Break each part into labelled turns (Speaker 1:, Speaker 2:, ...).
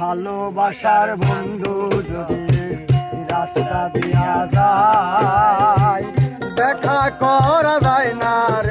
Speaker 1: ভালোবাসার বন্ধু যদি রাস্তা দিয়া যায় দেখা করা যায় না রে।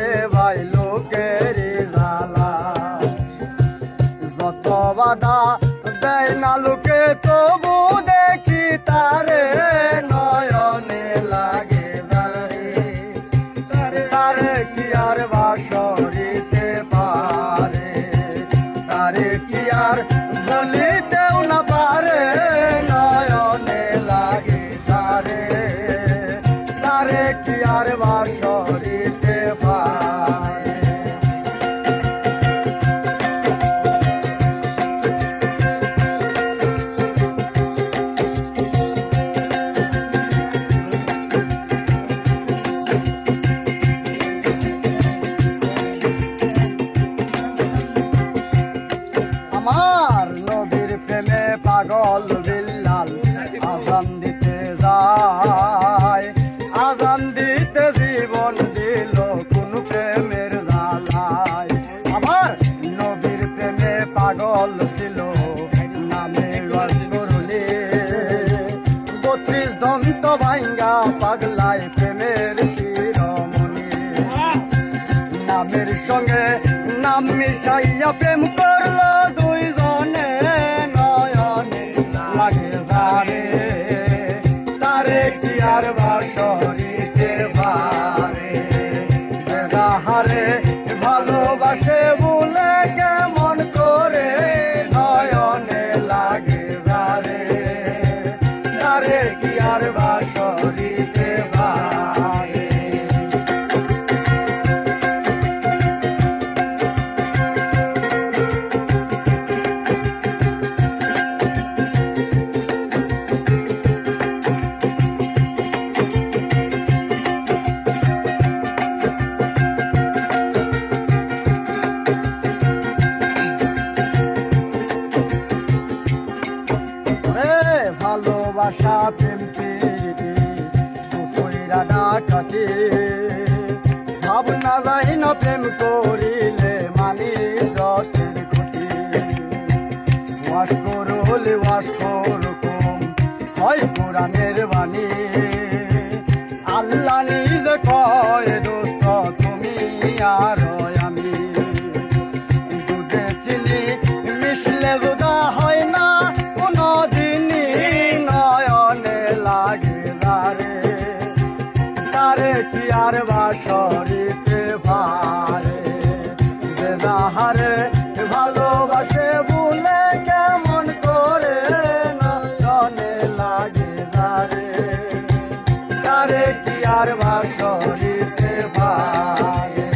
Speaker 1: আমার নদীর প্রেমে পাগল বিল্লাল। আজান দিতে যায়, আজান দিতে জীবন দিল কোন প্রেমের জ্বালায়। আমার নদীর প্রেমে পাগল ছিল, নামে রসগরুলি বত্রিশ দন্ত ভাঙ্গা পাগলায় প্রেমের শিরমণি। নামের সঙ্গে নাম মিশাইয়া প্রেম ভালোবাসা প্রেম প্রীতি দুটোইরা ডাকাতে। ভাবনা যাই না প্রেম করিলে লাগে দারে তারে কি আর বাসরিতে ভারে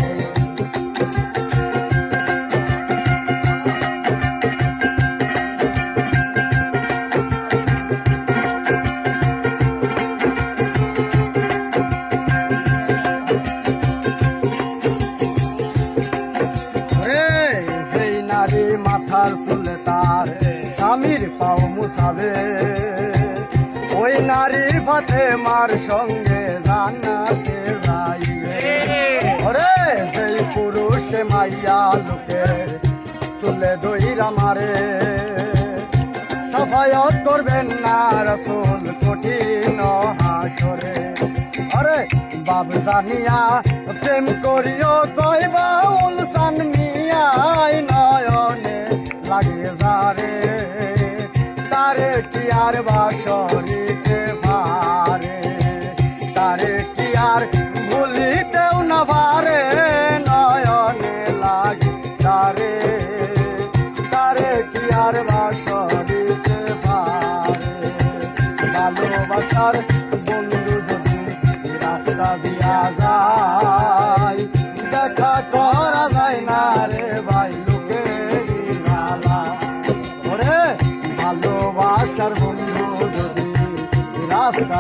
Speaker 1: রে সেই মাথার চুলে তার, স্বামীর পাও মুসাবে নারী পথে মার সঙ্গে জান্নাতে যাইবে ওরে, সেই পুরুষ মাইয়া লোকে চুলে দইরা মারে। সফায়ত করবেন না রসুল কঠিন হাসরে। আরে বাব জানিয়া প্রেম করিও কইবা উলসান মিয়াই নয়নে লাগে যারে। তারে কি আর বাসরিতে রাস্তা দিয়া যায়। দেখা করা যায় না রে ভাই, লোকে ওরে ভালোবাসার বন্ধু যদি রাস্তা